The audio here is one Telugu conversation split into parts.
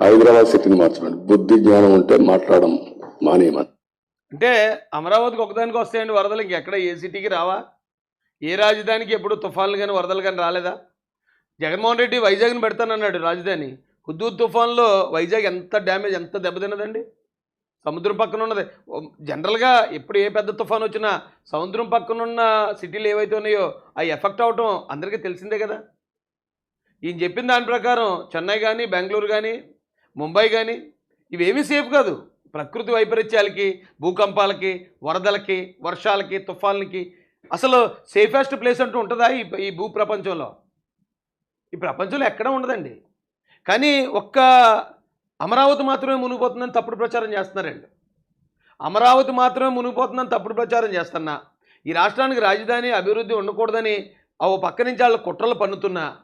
హైదరాబాద్ సిటీని మార్చమనండి బుద్ధి జ్ఞానం ఉంటే మాట్లాడడం మానేయమని. అంటే అమరావతికి ఒకదానికి వస్తాయండి వరదలు. ఇంకెక్కడ? ఏ సిటీకి రావా? ఏ రాజధానికి? ఎప్పుడు తుఫాన్లు కానీ వరదలు కానీ రాలేదా? జగన్మోహన్ రెడ్డి వైజాగ్ని పెడతానన్నాడు రాజధాని. హుద్దూద్ తుఫాన్లో వైజాగ్ ఎంత డ్యామేజ్ ఎంత దెబ్బతిన్నదండి సముద్రం పక్కన ఉన్నది. జనరల్గా ఎప్పుడు ఏ పెద్ద తుఫాన్ వచ్చినా సముద్రం పక్కన ఉన్న సిటీలు ఏవైతే ఉన్నాయో అవి ఎఫెక్ట్ అవటం అందరికీ తెలిసిందే కదా. ఈయన చెప్పిన దాని ప్రకారం చెన్నై కానీ బెంగళూరు కానీ ముంబై కానీ ఇవేమీ సేఫ్ కాదు. ప్రకృతి వైపరీత్యాలకి భూకంపాలకి వరదలకి వర్షాలకి తుఫాన్లకి. అసలు సేఫెస్ట్ ప్లేస్ అంటూ ఉంటుందా ఈ ఈ భూ ప్రపంచంలో? ఈ ప్రపంచంలో ఎక్కడ ఉండదండి. కానీ ఒక్క అమరావతి మాత్రమే మునిగిపోతుందని తప్పుడు ప్రచారం చేస్తున్నారండి. అమరావతి మాత్రమే మునిగిపోతుందని తప్పుడు ప్రచారం చేస్తున్నా. ఈ రాష్ట్రానికి రాజధాని అభివృద్ధి ఉండకూడదని ఓ పక్క నుంచి వాళ్ళ కుట్రలు పన్నుతున్నా.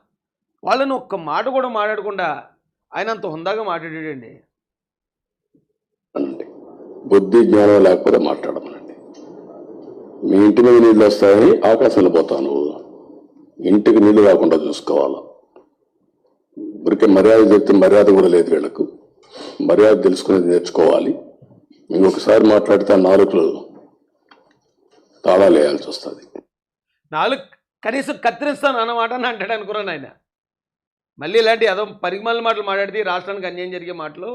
వాళ్ళని ఒక్క మాట కూడా మాట్లాడకుండా ఆయన అంత హుందాగా మాట్లాడాడండి. బుద్ధి జ్ఞానం లేకపోతే మాట్లాడమనండి. మీ ఇంటి మీద నీళ్ళు వస్తాయని ఆకాశంలో పోతావు నువ్వు. ఇంటికి నీళ్ళు రాకుండా చూసుకోవాలా? ఊరికే మర్యాద చెప్తే మర్యాద కూడా లేదు వీళ్ళకు. మర్యాద తెలుసుకునేది నేర్చుకోవాలి. ఇంకొకసారి మాట్లాడితే నాలుగులు తాళాలు వేయాల్సి వస్తుంది. నాలుగు కనీసం కత్తిరిస్తాను అన్నమాట అని అంటాడు అనుకున్నాను ఆయన. మళ్ళీ ఇలాంటి ఏదో పరిమళ మాటలు మాట్లాడితే రాష్ట్రానికి అన్యాయం జరిగే మాటలు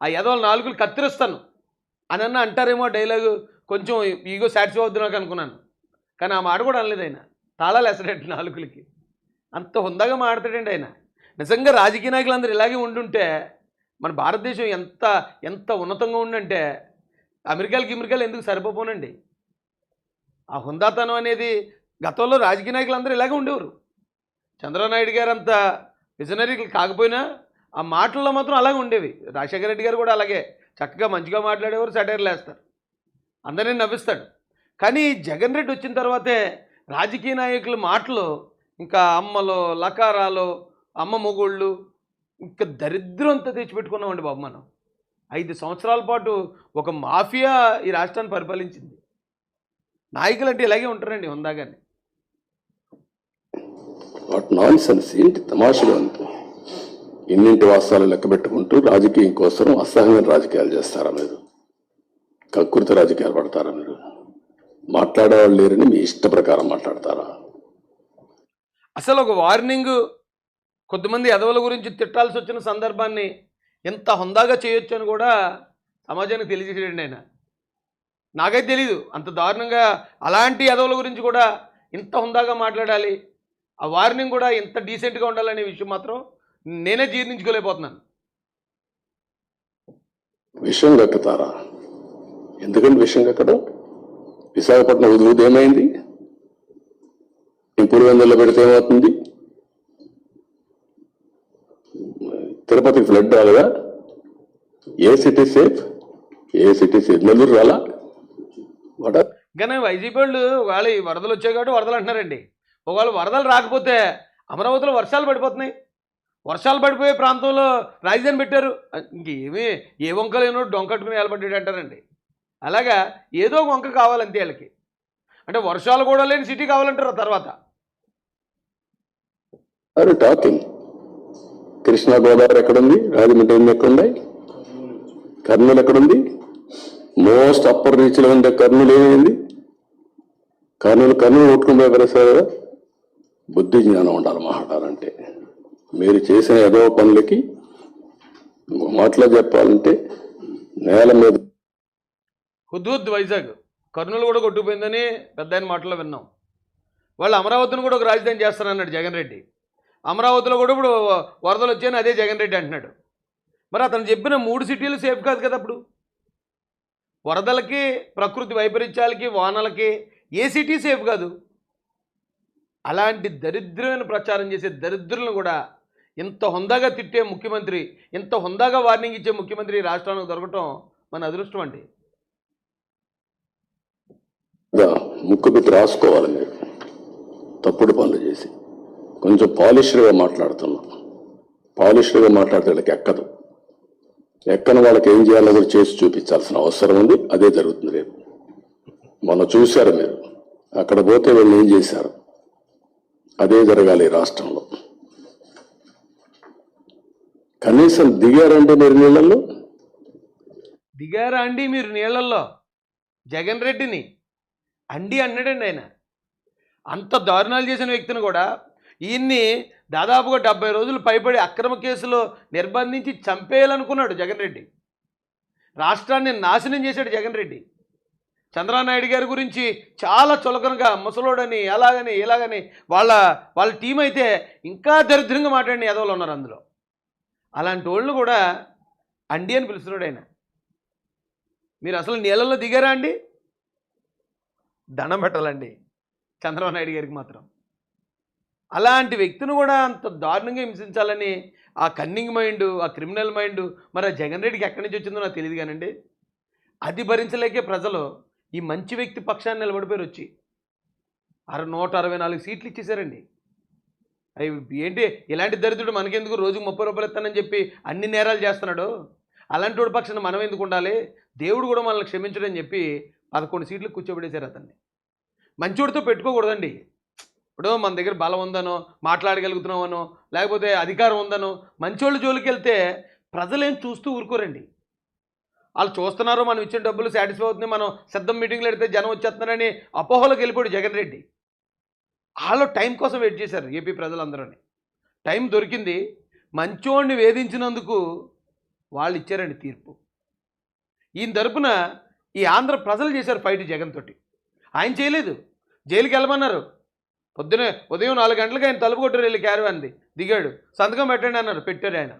ఆ ఏదో నాలుగులు కత్తిరిస్తాను అని అన్న అంటారేమో డైలాగు కొంచెం ఈగో సాటిస్ఫై అవుద్దు నాకు అనుకున్నాను. కానీ ఆ మాట కూడా అనలేదు ఆయన. తాళాలు వేస్తాడండి నాలుగులకి. అంత హుందాగా మాడతాడండి ఆయన. నిజంగా రాజకీయ నాయకులందరూ ఇలాగే ఉండుంటే మన భారతదేశం ఎంత ఎంత ఉన్నతంగా ఉండంటే అమెరికాలకి అమెరికాలు ఎందుకు సరిపోపోనండి? ఆ హుందాతనం అనేది గతంలో రాజకీయ నాయకులందరూ ఇలాగే ఉండేవారు. చంద్రబాబు నాయుడు గారు అంతా విజనరీలు కాకపోయినా ఆ మాటల్లో మాత్రం అలాగే ఉండేవి. రాజశేఖర రెడ్డి గారు కూడా అలాగే. చక్కగా మంచిగా మాట్లాడేవారు సెటైర్లు వేస్తారు. అందరినీ నవ్విస్తాడు. కానీ జగన్ రెడ్డి వచ్చిన తర్వాతే రాజకీయ నాయకుల మాటలు ఇంకా అమ్మలు లకారాలు అమ్మ మొగుళ్ళు ఇంకా దరిద్రం అంతా తెచ్చిపెట్టుకున్నామండి బాబు మనం. ఐదు సంవత్సరాల పాటు ఒక మాఫియా ఈ రాష్ట్రాన్ని పరిపాలించింది. నాయకులు అంటే ఇలాగే ఉంటారండి ఉందాగానే. వాట్ నాన్ సెన్స్ ఏంటి తమాషగా ఉంది ఇన్నింటి వాస్తవాలు లెక్క పెట్టుకుంటూ రాజకీయం కోసం అసహ్యమైన రాజకీయాలు చేస్తారా మీరు? కకృతి రాజకీయాలు పడతారా మీరు? మాట్లాడేవాళ్ళు లేరని మీ ఇష్ట ప్రకారం మాట్లాడతారా? అసలు ఒక వార్నింగ్ కొద్దిమంది ఎదవల గురించి తిట్టాల్సి వచ్చిన సందర్భాన్ని ఎంత హుందాగా చేయొచ్చు అని కూడా సమాజానికి తెలియజేసేయండి ఆయన. నాకైతే తెలీదు. అంత దారుణంగా అలాంటి ఎదవల గురించి కూడా ఇంత హుందాగా మాట్లాడాలి. ఆ వార్నింగ్ కూడా ఇంత డీసెంట్గా ఉండాలనే విషయం మాత్రం నేనే జీర్ణించుకోలేకపోతున్నాను. విషయం కక్కుతారా ఎందుకంటే విషయం కక్కడం విశాఖపట్నం ఉదుగుదు ఏమైంది? ఇప్పుడు వెందులో పెడితే ఏమవుతుంది? తిరుపతికి ఫ్లడ్ రాలేదా? ఏ సిటీ సేఫ్ ఏ సిటీ సేఫ్ నెల్లూరు రాలా? వాట? కానీ వైసీపీ వాళ్ళు వాళ్ళు వరదలు వచ్చాయి కాబట్టి వరదలు అంటున్నారండి. ఒకవేళ వరదలు రాకపోతే అమరావతిలో వర్షాలు పడిపోతున్నాయి. వర్షాలు పడిపోయే ప్రాంతంలో రాజధాని పెట్టారు. ఇంకేమీ ఏ వంక లేనో డొంకట్టుకుని నిలబడ్డాడు అంటారండి. అలాగా ఏదో ఒక వంక కావాలంతే వీళ్ళకి. అంటే వర్షాలు కూడా లేని సిటీ కావాలంటారు తర్వాత. టాకింగ్ కృష్ణా గోదావరి ఎక్కడుంది? రాజమండ్రి ఎక్కడున్నాయి కర్నూలు ఎక్కడుంది? మోస్ట్ అప్పర్ రీచ్లో ఉండే ఉంది కర్నూలు ఏమైంది కర్నూలు కర్నూలు కొట్టుకుని పోయి కదా బుద్ధి జ్ఞానం ఉండాలి మాట్లాడాలంటే మీరు చేసిన ఏదో పనులకి మాటలు మాటలో చెప్పాలంటే నేల మీద హుద్హుద్ వైజాగ్ కర్నూలు కూడా కొట్టుకుపోయిందని పెద్ద ఆయన మాటలో విన్నాం. వాళ్ళు అమరావతిని కూడా ఒక రాజధాని చేస్తారన్నాడు జగన్ రెడ్డి. అమరావతిలో కూడా ఇప్పుడు వరదలు వచ్చాయని అదే జగన్ రెడ్డి అంటున్నాడు. మరి అతను చెప్పిన మూడు సిటీలు సేఫ్ కాదు కదా అప్పుడు? వరదలకి ప్రకృతి వైపరీత్యాలకి వానలకి ఏ సిటీ సేఫ్ కాదు? అలాంటి దరిద్రమైన ప్రచారం చేసే దరిద్రులను కూడా ఇంత హుందాగా తిట్టే ముఖ్యమంత్రి ఇంత హుందాగా వార్నింగ్ ఇచ్చే ముఖ్యమంత్రి ఈ రాష్ట్రానికి దొరకటం మన అదృష్టం అండి. దా, ముక్కు పెట్టి రాసుకోవాలి మీరు తప్పుడు పనులు చేసి కొంచెం పాలిష్డ్గా మాట్లాడుతున్నాం. పాలిష్డ్గా మాట్లాడితే వాళ్ళకి ఎక్కదు. ఎక్కని వాళ్ళకి ఏం చేయాలో కూడా చేసి చూపించాల్సిన అవసరం ఉంది. అదే జరుగుతుంది రేపు. మొన్న చూశారు మీరు. అక్కడ పోతే వీళ్ళు ఏం చేశారు? అదే జరగాలి రాష్ట్రంలో. కనీసం దిగారంటే మీరు నీళ్ళల్లో? దిగారా అండి మీరు నీళ్ళల్లో? జగన్ రెడ్డిని? అండి అన్నాడండి ఆయన. అంత దారుణాలు చేసిన వ్యక్తిని కూడా ఈయన్ని దాదాపుగా డెబ్బై రోజులు పైబడి అక్రమ కేసులో నిర్బంధించి చంపేయాలనుకున్నాడు జగన్ రెడ్డి. రాష్ట్రాన్ని నాశనం చేశాడు జగన్ రెడ్డి. చంద్రబాబు గారి గురించి చాలా చులకనగా ముసలోడని ఎలాగని ఇలాగని వాళ్ళ వాళ్ళ టీం అయితే ఇంకా దరిద్రంగా మాట్లాడిన ఎదవలు ఉన్నారు అందులో. అలాంటి వాళ్ళు కూడా అండి అని పిలుస్తున్నాడు ఆయన. మీరు అసలు నీళ్ళల్లో దిగారా అండి? దండం పెట్టాలండి చంద్రబాబు నాయుడు గారికి మాత్రం. అలాంటి వ్యక్తిని కూడా అంత దారుణంగా హింసించాలని ఆ కన్నింగ్ మైండ్ ఆ క్రిమినల్ మైండ్ మరి ఆ జగన్ రెడ్డికి ఎక్కడి నుంచి వచ్చిందో నాకు తెలియదు కానండి. అది భరించలేకే ప్రజలు ఈ మంచి వ్యక్తి పక్షాన్ని నిలబడిపోయారు వచ్చి. అర నూట అరవై నాలుగు సీట్లు ఇచ్చేసారండి అవి ఏంటి ఇలాంటి దరిద్రుడు మనకెందుకు రోజుకు ముప్పై రూపాయలు ఇస్తానని చెప్పి అన్ని నేరాలు చేస్తున్నాడు? అలాంటి వాడి పక్షాన మనం ఎందుకు ఉండాలి? దేవుడు కూడా మనల్ని క్షమించడని చెప్పి పదకొండు సీట్లు కూర్చోబెట్టేశారు అతన్ని. మంచోడితో పెట్టుకోకూడదండి. ఇప్పుడు మన దగ్గర బలం ఉందనో మాట్లాడగలుగుతున్నామనో లేకపోతే అధికారం ఉందనో మంచోళ్ళ జోలికి వెళ్తే ప్రజలేం చూస్తూ ఊరుకోరండి. వాళ్ళు చూస్తున్నారు మనం ఇచ్చిన డబ్బులు సాటిస్ఫై అవుతుంది మనం సిద్ధం మీటింగ్లు పెడితే జనం వచ్చేస్తున్నారని అపోహలోకి వెళ్ళిపోయాడు జగన్ రెడ్డి. వాళ్ళు టైం కోసం వెయిట్ చేశారు ఏపీ ప్రజలందరూని. టైం దొరికింది మంచోడిని వేధించినందుకు వాళ్ళు ఇచ్చారండి తీర్పు. ఈయన తరపున ఈ ఆంధ్ర ప్రజలు చేశారు ఫైట్ జగన్ తోటి. ఆయన చేయలేదు జైలుకి వెళ్ళమన్నారు. పొద్దునే ఉదయం నాలుగు గంటలకు ఆయన తలుపు కొట్టారు వెళ్ళి క్యారవాన్ది దిగాడు. సంతకం పెట్టండి అన్నారు పెట్టారు ఆయన.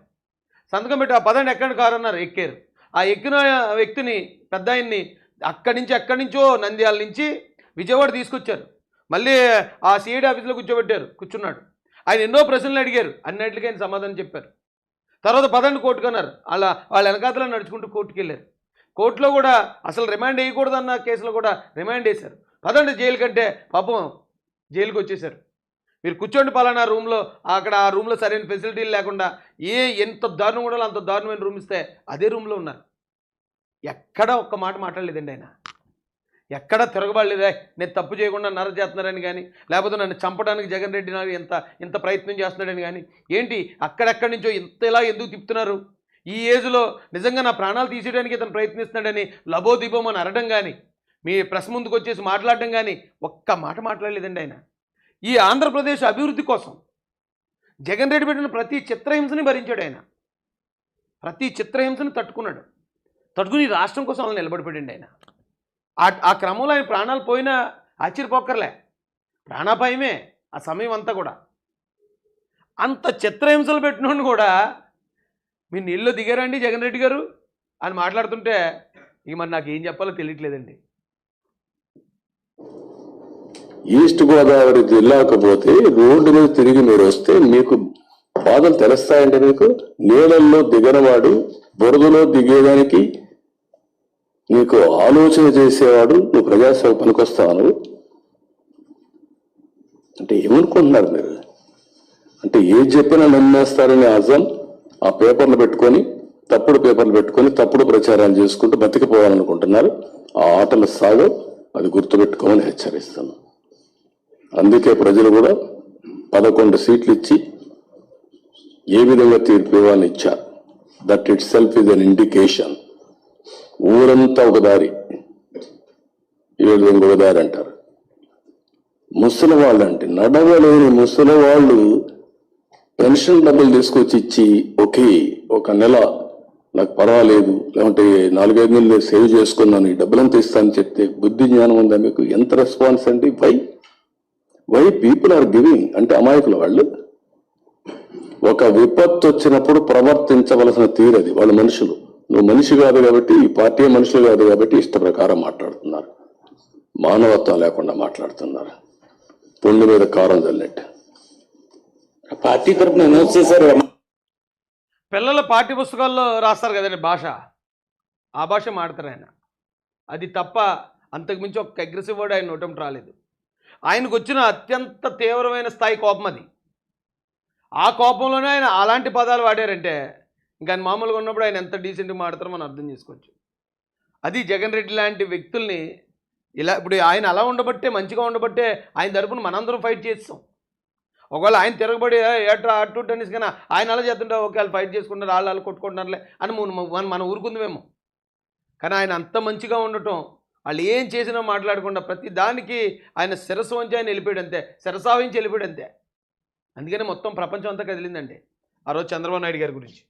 సంతకం పెట్టి ఆ పదండి ఎక్కడ కారు అన్నారు ఎక్కారు. ఆ ఎక్కిన వ్యక్తిని పెద్ద ఆయన్ని అక్కడి నుంచి ఎక్కడి నుంచో నంద్యాల నుంచి విజయవాడ తీసుకొచ్చారు. మళ్ళీ ఆ సిఐడి ఆఫీస్లో కూర్చోబెట్టారు కూర్చున్నాడు. ఆయన ఎన్నో ప్రశ్నలు అడిగారు అన్నిటికీ ఆయన సమాధానం చెప్పారు. తర్వాత పదండి కోర్టుకన్నారు అలా వాళ్ళ వెనకాతలో నడుచుకుంటూ కోర్టుకి వెళ్ళారు. కోర్టులో కూడా అసలు రిమాండ్ వేయకూడదన్న కేసులో కూడా రిమాండ్ వేశారు. పదండి జైలు కంటే పాపం జైలుకి వచ్చేశారు మీరు కూర్చోండి పలానా రూమ్లో. అక్కడ ఆ రూమ్లో సరైన ఫెసిలిటీలు లేకుండా ఏ ఎంత దారుణం కూడా అంత దారుణమైన రూమ్ ఇస్తే అదే రూమ్లో ఉన్నారు. ఎక్కడ ఒక్క మాట మాట్లాడలేదండి ఆయన. ఎక్కడ తిరగబడలేదా. నేను తప్పు చేయకుండా నర చేస్తున్నారని కానీ లేకపోతే నన్ను చంపడానికి జగన్ రెడ్డి నాకు ఎంత ఇంత ప్రయత్నం చేస్తున్నాడని కానీ ఏంటి అక్కడెక్కడి నుంచో ఇంత ఇలా ఎందుకు తిప్పుతున్నారు? ఈ ఏజ్లో నిజంగా నా ప్రాణాలు తీసేయడానికి ఇతను ప్రయత్నిస్తున్నాడని లబోదిబోమని అనడం కానీ మీ ప్రెస్ ముందుకు వచ్చేసి మాట్లాడడం కానీ ఒక్క మాట మాట్లాడలేదండి ఆయన. ఈ ఆంధ్రప్రదేశ్ అభివృద్ధి కోసం. జగన్ రెడ్డి పెట్టిన ప్రతి చిత్రహింసని భరించాడు ఆయన. ప్రతి చిత్రహింసని తట్టుకున్నాడు. తట్టుకుని ఈ రాష్ట్రం కోసం అలా నిలబడిపోయాడు ఆయన. ఆ ఆ క్రమంలో ఆయన ప్రాణాలు పోయినా ఆశ్చర్యపోక్కర్లే. ప్రాణాపాయమే ఆ సమయం అంతా కూడా. అంత చిత్రహింసలు పెట్టినోడు కూడా మీరు నీళ్ళు దిగారండి జగన్ రెడ్డి గారు? అని మాట్లాడుతుంటే ఇక మరి నాకు ఏం చెప్పాలో తెలియట్లేదండి. ఈస్ట్ గోదావరి జిల్లాకు పోతే రోడ్డు మీద తిరిగి మీరు వస్తే మీకు బాధలు తెలుస్తాయంటే మీకు. నీళ్ళల్లో దిగనవాడు బురదలో దిగేదానికి నీకు ఆలోచన చేసేవాడు నువ్వు ప్రజాసేవ పనికొస్తావు నువ్వు అంటే ఏమనుకుంటున్నారు మీరు? అంటే ఏది చెప్పినా నమ్మేస్తారనే అర్థం. ఆ పేపర్లు పెట్టుకొని తప్పుడు పేపర్లు పెట్టుకొని తప్పుడు ప్రచారాలు చేసుకుంటూ బతికిపోవాలనుకుంటున్నారు. ఆ ఆటలు సాగు అది గుర్తుపెట్టుకోమని హెచ్చరిస్తాను అందుకే ప్రజలు కూడా పదకొండు సీట్లు ఇచ్చి ఏ విధంగా తీర్పు ఇవ్వాలని ఇచ్చారు. That itself is an indication ఊరంతా ఒక దారి. ఏడు ఇంకొక దారి అంటారు. ముసలి వాళ్ళు అంటే నడవలేని ముసలి వాళ్ళు పెన్షన్ డబ్బులు తీసుకొచ్చి ఇచ్చి ఓకే ఒక నెల నాకు పర్వాలేదు లేకుంటే నాలుగైదు నెలలు సేవ్ చేసుకున్నాను ఈ డబ్బులంతా ఇస్తానని చెప్తే బుద్ధి జ్ఞానం ఉందా మీకు? ఎంత రెస్పాన్స్ అండి? Why why people are giving అంటే అమాయకులు వాళ్ళు ఒక విపత్తు వచ్చినప్పుడు ప్రవర్తించవలసిన తీరది వాళ్ళ మనుషులు. నువ్వు మనిషి కాదు కాబట్టి ఈ పార్టీ మనుషులు కాదు కాబట్టి ఇష్ట ప్రకారం మాట్లాడుతున్నారు. మానవత్వం లేకుండా మాట్లాడుతున్నారు. పుండు మీద కారం చల్లినట్టు పార్టీ తరపున అనౌన్స్ చేశారు పిల్లల పాఠ్య పుస్తకాల్లో రాస్తారు కదండి భాష. ఆ భాష మాడతారు ఆయన. అది తప్ప అంతకుమించి ఒక అగ్రెసివ్ వర్డ్ ఆయన నోటం రాలేదు. ఆయనకు వచ్చిన అత్యంత తీవ్రమైన స్థాయి కోపం అది. ఆ కోపంలోనే ఆయన అలాంటి పదాలు వాడారంటే ఇంకా మామూలుగా ఉన్నప్పుడు ఆయన ఎంత డీసెంట్గా మాడతారో మనం అర్థం చేసుకోవచ్చు. అది జగన్ రెడ్డి లాంటి వ్యక్తుల్ని ఇలా ఇప్పుడు ఆయన అలా ఉండబట్టే మంచిగా ఉండబట్టే ఆయన తరపున మనందరం ఫైట్ చేస్తాం ఒకవేళ ఆయన తిరగబడి ఏట్రా అటు టెన్నిస్ కన్నా ఆయన అలా చేస్తుంటే ఓకే వాళ్ళు ఫైట్ చేసుకుంటారు వాళ్ళు వాళ్ళు కొట్టుకుంటున్నారులే అని మన- మన మన ఊరుకుందేమో కానీ ఆయన అంత మంచిగా ఉండటం వాళ్ళు ఏం చేసినా మాట్లాడకుండా ప్రతి దానికి ఆయన శిరస్సు వంచి ఆయన వెళ్ళిపోయాడంతే శిరసావించి వెళ్ళిపోయాడంతే. అందుకని మొత్తం ప్రపంచం అంతా కదిలిందండి. ఆ రోజు చంద్రబాబు నాయుడు గారి గురించి.